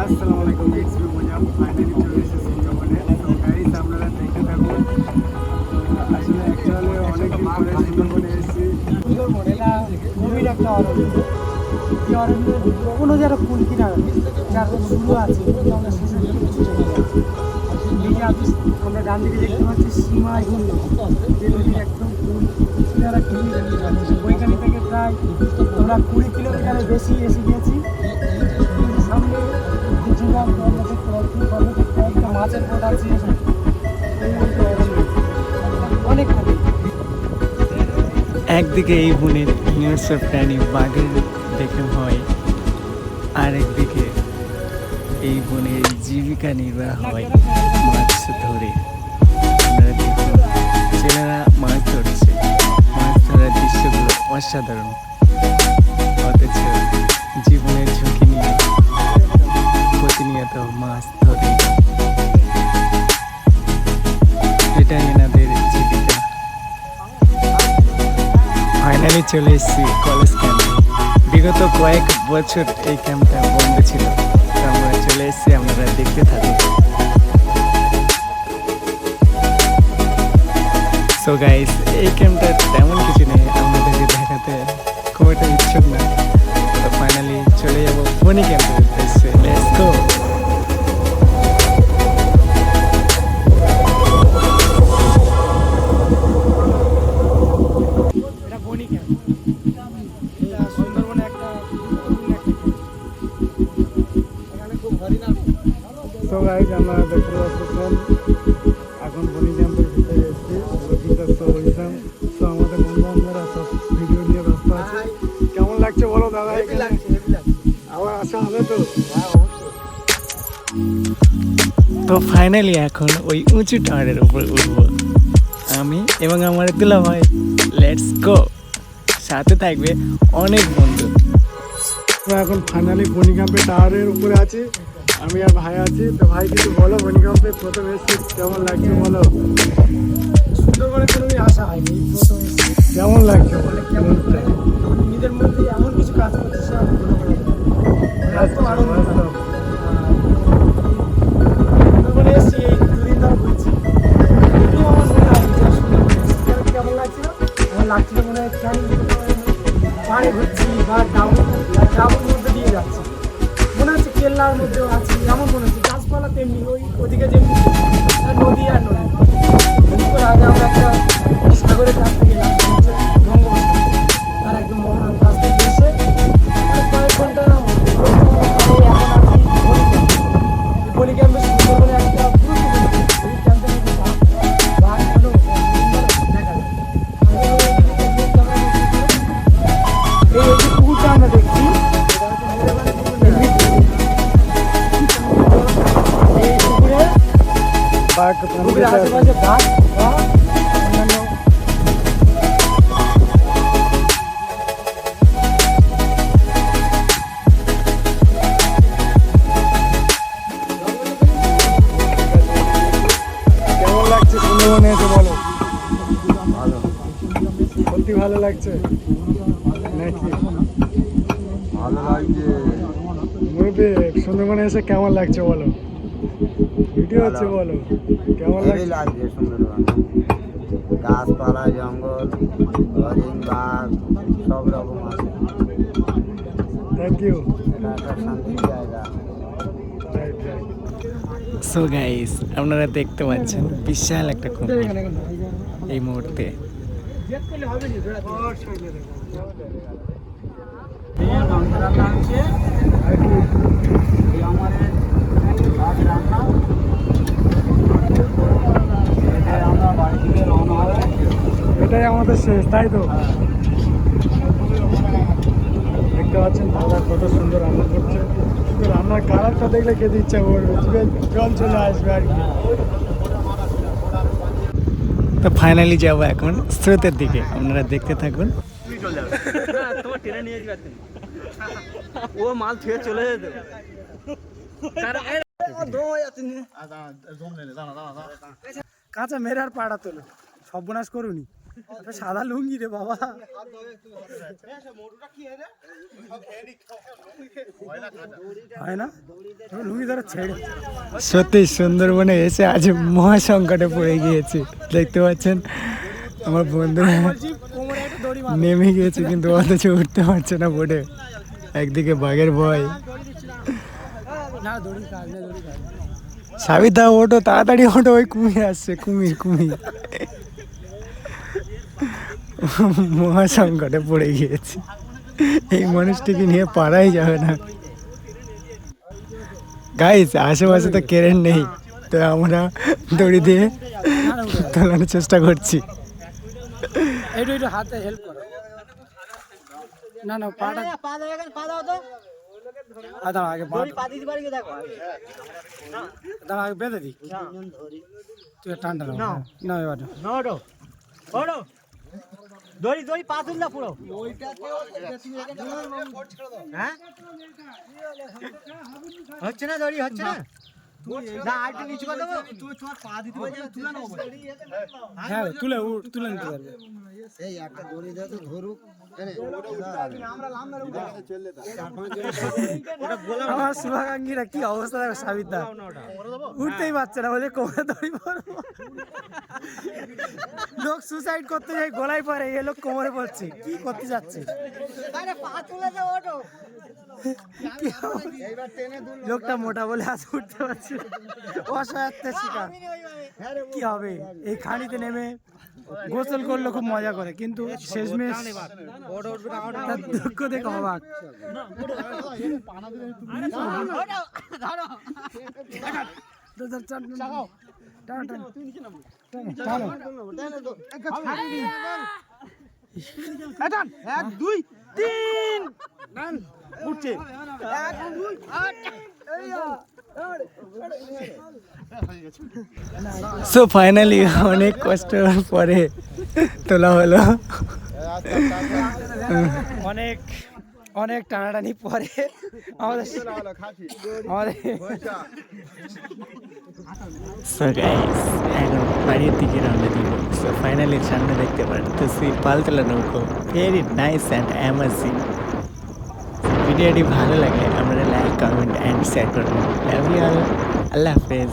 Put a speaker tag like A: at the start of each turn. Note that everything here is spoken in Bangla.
A: আসসালামু আলাইকুম ইটস মি এসেছি সুন্দরবনে তো গাইস আপনারা দেখতে আসলে অ্যাকচুয়ালি অনেক দিন পরে সুন্দরবনে এসেছি
B: এটা গভীর একটা অরণ্য এই অরণ্যে কোনো যারা ফুল কিনা যার শুরু আছে আমরা শেষের ছুটে চলে আমরা ডান দিকে দেখতে পাচ্ছি সীমা হিল যে নদীর একদম ফুল যারা কিনে ওইখানে থেকে প্রায় আমরা কুড়ি কিলোমিটারের বেশি এসে গিয়েছি সামনে
C: একদিকে এই বনের হিংস্র প্রাণী বাঘের দেখে হয় আর একদিকে এই বনের জীবিকা নির্বাহ হয় মাছ ধরে। ছেলেরা মাছ ধরেছে। মাছ ধরার দৃশ্যগুলো অসাধারণ। ফাইনালি চলে এসেছি কলেজ ক্যাম্পে বিগত কয়েক বছর এই ক্যাম্পটা বন্ধ ছিল। আমরা চলে এসেছি আমরা দেখতে থাকি সো গাইস এই ক্যাম্পটা তেমন কিছু নেই। তো ফাইনালি
B: এখন
C: ওই উঁচু টাওয়ারের উপর উঠব। আমি এবং আমার দুলা ভাই লেটস গো সাথে থাকবে অনেক বন্ধু।
A: তো এখন ফাইনালি বনি টাওয়ারের উপরে আছি। আমি আর ভাই আছি। তো ভাই কিছু বলো বনি ক্যাম্পে প্রথম এসেছি। কেমন লাগছে বলো?
B: সুন্দরবনে কোনোদিন আসা হয়নি। এই প্রথম
A: কেমন লাগছে?
B: বলে কেমন? নিজের মধ্যে এমন কিছু কাজ করছে বাঘ পুকুরের আশেপাশে বাঘ বা অন্যান্য
A: কেমন লাগছে। সুন্দরবনে এসে বলো সত্যি ভালো লাগছে। নাকি
D: ভালো লাগছে
A: সুন্দরবনে এসে কেমন লাগছে বলো? ভিডিও হচ্ছে বলো। কেমন লাগছে?
D: লাগছে সুন্দরবন গাছপালা জঙ্গল হরিণ বাঘ সব রকম আছে।
A: থ্যাংক ইউ
D: এটা একটা শান্তির জায়গা।
C: সো গাইস আপনারা দেখতে পাচ্ছেন বিশাল একটা কুমির এই মুহূর্তে।
A: এটাই আমাদের শেষ তাই তো? দেখতে পাচ্ছেন, দাদা কত সুন্দর রান্না করছে। রান্নার কালারটা দেখলে খেতে ইচ্ছা করবে জল চলে আসবে আর কি।
C: তো ফাইনালি যাব এখন, স্রোতের দিকে। আপনারা দেখতে থাকুন।
E: ও মাল ছুঁয়ে চলে যেত
B: কাঁচা মেরার পাড়া তোলো, সর্বনাশ করুনি। সাদা লুঙ্গি রে বাবা। হয় না? লুঙ্গি ধরে ছেড়ে।
C: সত্যি সুন্দরবনে এসে আজ মহা সংকটে পড়ে গিয়েছে। দেখতে পাচ্ছেন আমার বন্ধুরা। নেমে গিয়েছে কিন্তু অথচ উঠতে পারছে না বোটে একদিকে বাঘের ভয়। সাবিতা ওঠো তাড়াতাড়ি ওঠো ওই কুমির আসছে কুমির কুমির। মহা সংকটে পড়ে গিয়েছি। এই মানুষটিকে নিয়ে পারাই যাবে না। গাইজ আশেপাশে তো কারেন্ট নেই। তো আমরা দড়ি দিয়ে তোলানোর চেষ্টা করছি।
B: এইটু একটু হাতে হেল্প করো না না পাটা
E: পা দাও। পা দাও তো
B: দাঁড়া আগে পা
E: পা দিতে পারি দেখো
B: দাঁড়া আগে বেঁধে দিই। তুই টান টান না এবার
E: না ওটো। ওটো। দড়ি দড়ি পা তুল না পুরো হ্যাঁ হচ্ছে না দড়ি হচ্ছে না
B: হ্যাঁ তুলে তুলে নিতে পারবে
D: এই একটা দড়ি দিয়ে তো ধরুক
B: আমার শুভাকাঙ্ক্ষীরা কি অবস্থা দেখো সাবিতা উঠতেই পারছে না বলে কোমরে দড়ি পড়ব লোক সুসাইড করতে যায় গলায় পরে এ লোক কোমরে পড়ছে। কি করতে যাচ্ছে? লোকটা মোটা বলে আজ উঠতে পারছে। অসহায়ত্বের শিকার। কি হবে? এই খানিতে নেমে গোসল করলে খুব মজা করে। কিন্তু শেষমেশ তার দুঃখ দেখে অবাক। টান, টান। টানো।
E: এক দুই তিন। উঠছে।
C: সো ফাইনালি অনেক কষ্টের পরে তোলা হলো।
B: অনেক অনেক টানাটানি পরে আমাদের আমাদের
C: সো গাইস এখন বাড়ির দিকে রওনা দিব। সো ফাইনালি সামনে দেখতে পারতেছি পালতলা নৌকো। ভেরি নাইস অ্যান্ড অ্যামাজিং ভিডিওটি ভালো লাগলে আমরা like comment and share you all আল্লাহ হাফেজ।